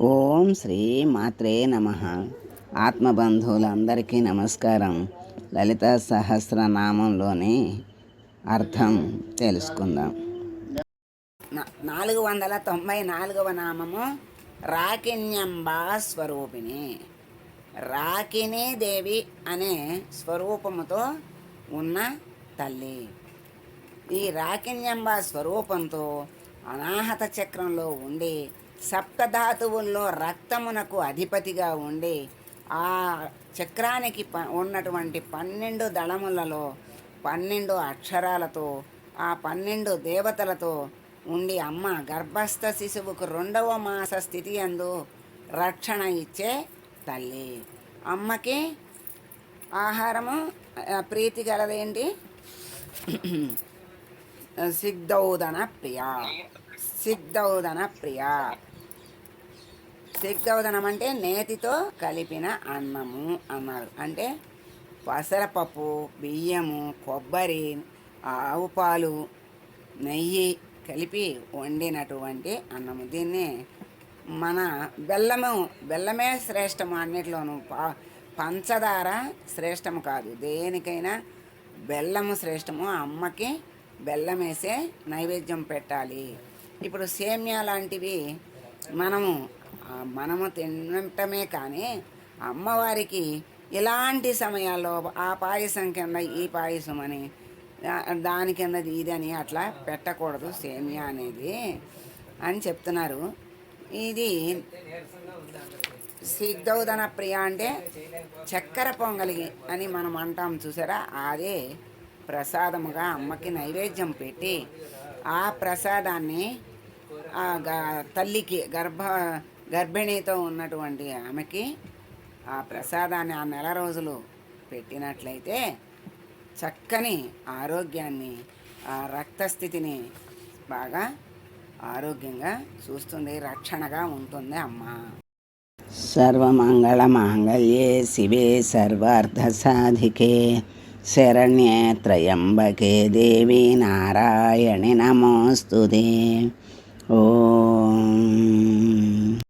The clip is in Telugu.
ఓం శ్రీ మాత్రే నమ. ఆత్మబంధువులందరికీ నమస్కారం. లలిత సహస్రనామంలోని అర్థం తెలుసుకుందాం. నాలుగు వందల తొంభై నాలుగవ నామము రాకిణ్యంబా స్వరూపిణి. రాకిణీ దేవి అనే స్వరూపముతో ఉన్న తల్లి. ఈ రాకిణ్యంబ స్వరూపంతో అనాహత చక్రంలో ఉండి సప్తధాతువుల్లో రక్తమునకు అధిపతిగా ఉండి ఆ చక్రానికి ప ఉన్నటువంటి పన్నెండు దళములలో పన్నెండు అక్షరాలతో ఆ పన్నెండు దేవతలతో ఉండి అమ్మ గర్భస్థ శిశువుకు రెండవ మాస స్థితి అందు రక్షణ ఇచ్చే తల్లి. అమ్మకి ఆహారము ప్రీతి గలదేంటి? సిగ్ధౌదన ప్రియ. సిగ్ధౌదన ప్రియ. సిగ్ధౌదనం అంటే నేతితో కలిపిన అన్నము అన్నారు. అంటే పసరపప్పు బియ్యము కొబ్బరి ఆవు పాలు నెయ్యి కలిపి వండినటువంటి అన్నము. దీన్ని మన బెల్లము బెల్లమే శ్రేష్టము అన్నిటిలోనూ. ప పంచదార శ్రేష్టము కాదు. దేనికైనా బెల్లము శ్రేష్టము. అమ్మకి బెల్లం వేసే నైవేద్యం పెట్టాలి. ఇప్పుడు సేమ్యా లాంటివి మనము మనము తినటమే కానీ అమ్మవారికి ఇలాంటి సమయాల్లో ఆ పాయసం కింద ఈ పాయసం అని దాని కింద ఇది అని అట్లా పెట్టకూడదు సేమియా అనేది అని చెప్తున్నారు. ఇది సిద్ధౌదన ప్రియ అంటే చక్కెర పొంగలి అని మనం అంటాం చూసారా? అదే ప్రసాదముగా అమ్మకి నైవేద్యం పెట్టి ఆ ప్రసాదాన్ని తల్లికి గర్భ గర్భిణీతో ఉన్నటువంటి ఆమెకి ఆ ప్రసాదాన్ని ఆ నెల రోజులు పెట్టినట్లయితే చక్కని ఆరోగ్యాన్ని ఆ రక్తస్థితిని బాగా ఆరోగ్యంగా చూస్తుంది రక్షణగా ఉంటుంది అమ్మ. సర్వమంగళ మాంగళ్యే శివే సర్వార్థసాధికే శరణ్యే త్రయంబకే దేవి నారాయణి నమోస్తుదే ఓం